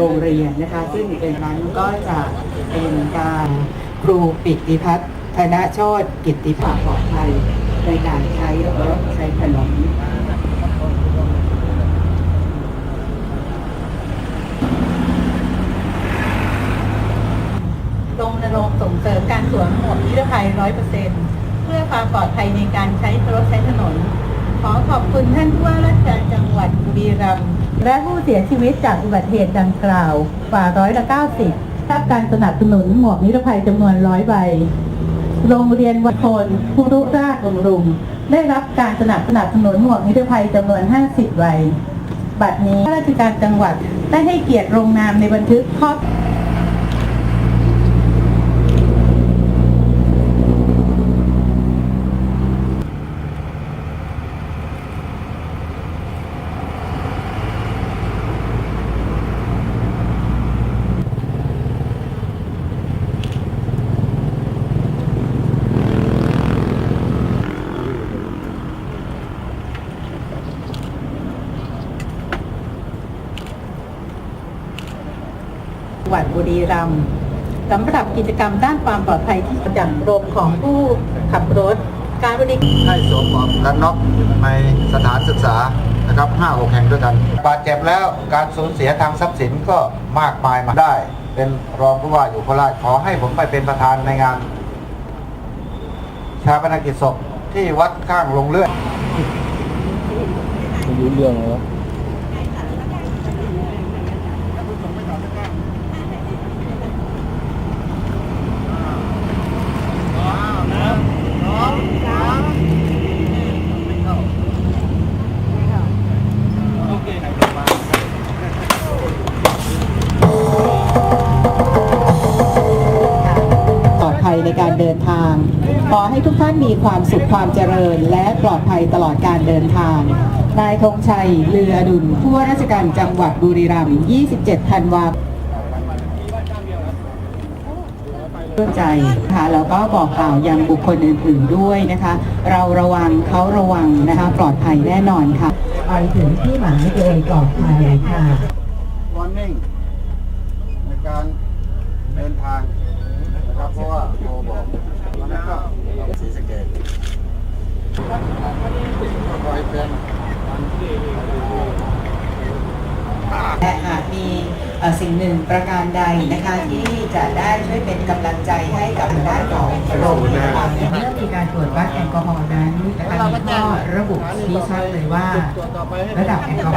โรงเรียนนะคะ ซึ่งเป็นนั้นก็จะเป็นการครูปิติพัฒน์ธนโชตกิติภาปลอดภัยในการใช้รถใช้ถนนรณรงส่งเสริมการสวมหมวกนิรภัย100%เพื่อความปลอดภัยในการใช้รถใช้ถนน ขอขอบคุณท่านผู้ว่าราชการจังหวัดบุรีรัมย์ และผู้เสียชีวิตจากอุบัติเหตุดังกล่าวกว่าร้อยละ90รับการสนับสนุนหมวกนิรภัยจำนวนร้อยใบ โรงเรียนวัดโคนภูรุราชบำรุงได้รับการสนับสนุนหมวกนิรภัยจำนวน 50ใบ บัดนี้ข้าราชการจังหวัดได้ให้เกียรติลงนามในบันทึกข้อ จังหวัดบุรีรัมย์สำหรับกิจกรรมด้านความปลอดภัยที่จากกรมของผู้ขับรถ การบริการให้สวมหมวกกันน็อกในสถานศึกษานะครับห้าหกแห่งด้วยกัน บาดเจ็บแล้วการสูญเสียทางทรัพย์สินก็มากมายมาได้ เป็นรองผู้ว่าอยู่โคราชขอให้ผมไปเป็นประธานในงาน ชาปนกิจศพที่วัดข้างลงเลื่อนไม่รู้เรื่องแล้ว เดินทาง ขอให้ทุกท่านมีความสุขความเจริญ และปลอดภัยตลอดการเดินทาง นายธงชัย เรืออดุลผู้ว่าราชการจังหวัดบุรีรัมย์ 27 ธันวาคมเพื่อใจค่ะแล้วก็บอกกล่าวยังบุคคลอื่นๆด้วยนะคะ เราระวังเขาระวังนะคะ ปลอดภัยแน่นอนค่ะ ไปถึงที่หมายโดยปลอดภัยค่ะ warning และหากมีเอ่อสิ่งหนึ่งประการใดนะคะที่จะได้ช่วยเป็นกำลังใจให้กับทางด้านของโรงพยาบาลเมื่อมีการตรวจวัดแอลกอฮอล์นั้นนะคะมีข้อระบุชี้ชัดเลยว่า ระดับแอลกอฮอล์